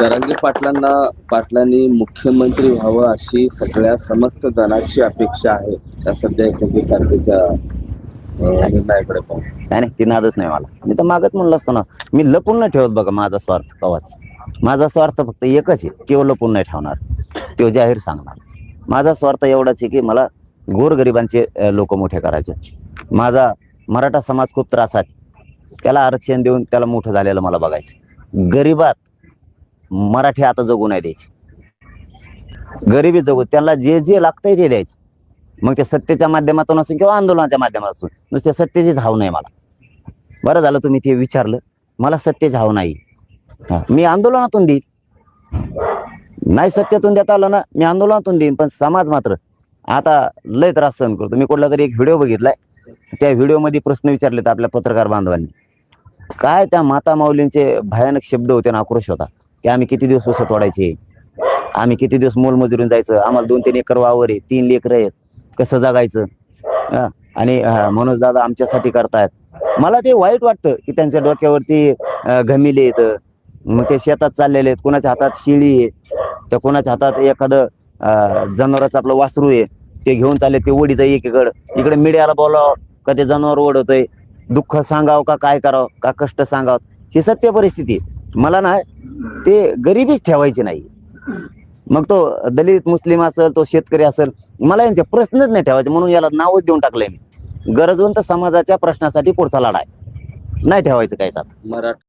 जरांगे पाटलांना पाटलांनी मुख्यमंत्री व्हावं अशी सगळ्या समस्त जणांची अपेक्षा आहे. त्या सध्या एकोणतीस म्हणजे तारखेच्या निर्णयाकडे नाही नाही ती नादच नाही मला. मी तर मागच म्हणलं असतो ना मी लपून नाही ठेवत बघा माझा स्वार्थ कवाच. माझा स्वार्थ फक्त एकच आहे किंवा लपून नाही ठेवणार. तो जाहीर सांगणार. माझा स्वार्थ एवढाच आहे की मला गोरगरिबांचे लोक मोठे करायचे. माझा मराठा समाज खूप त्रासात आहे. त्याला आरक्षण देऊन त्याला मोठं झालेलं मला बघायचं गरिबात मराठी आता जगू नाही द्यायची. गरिबी जगू त्यांना जे जे लागतंय ते द्यायचं. मग ते सत्तेच्या माध्यमातून असून किंवा आंदोलनाच्या माध्यमातून असून नुसते सत्तेचीच हाव नाही मला. बरं झालं तुम्ही ते विचारलं. मला सत्तेची हाव नाही. मी आंदोलनातून देईन. नाही सत्तेतून देता आलं ना मी आंदोलनातून देईन पण समाज मात्र आता लय त्रास सहन करतो. मी कुठला तरी एक व्हिडिओ बघितलाय. त्या व्हिडिओमध्ये प्रश्न विचारलेत आपल्या पत्रकार बांधवांनी. काय त्या माता माऊलींचे भयानक शब्द होते ना आक्रोश होता. की आम्ही किती दिवस उसत तोडायचे आम्ही किती दिवस मोलमजुरीन जायचं? आम्हाला दोन तीन एकर वावर आहे तीन लेकर आहेत. कसं जगायचं? हा, आणि मनोज दादा आमच्यासाठी करतायत. मला ते वाईट वाटतं की त्यांच्या डोक्यावरती घमिले येतं मग ते शेतात चाललेले आहेत. कोणाच्या हातात शिळी आहे? तर कोणाच्या हातात एखादं जनावराचं आपलं वासरू आहे? ते घेऊन चालले ते ओढीत एकीकडं. इकडे मीडियाला बोलावं का ते जनावर ओढवतंय दुःख सांगावं का काय करावं? का कष्ट सांगावं? ही सत्य परिस्थिती मला ना ते गरिबीच ठेवायची नाही. मग तो दलित मुस्लिम असेल तो शेतकरी असेल मला यांचे प्रश्नच नाही ठेवायचे म्हणून याला नावच देऊन टाकलंय मी. गरजवंत समाजाच्या प्रश्नासाठी पुढचा लढा आहे. नाही ठेवायचं काहीच आता. मराठा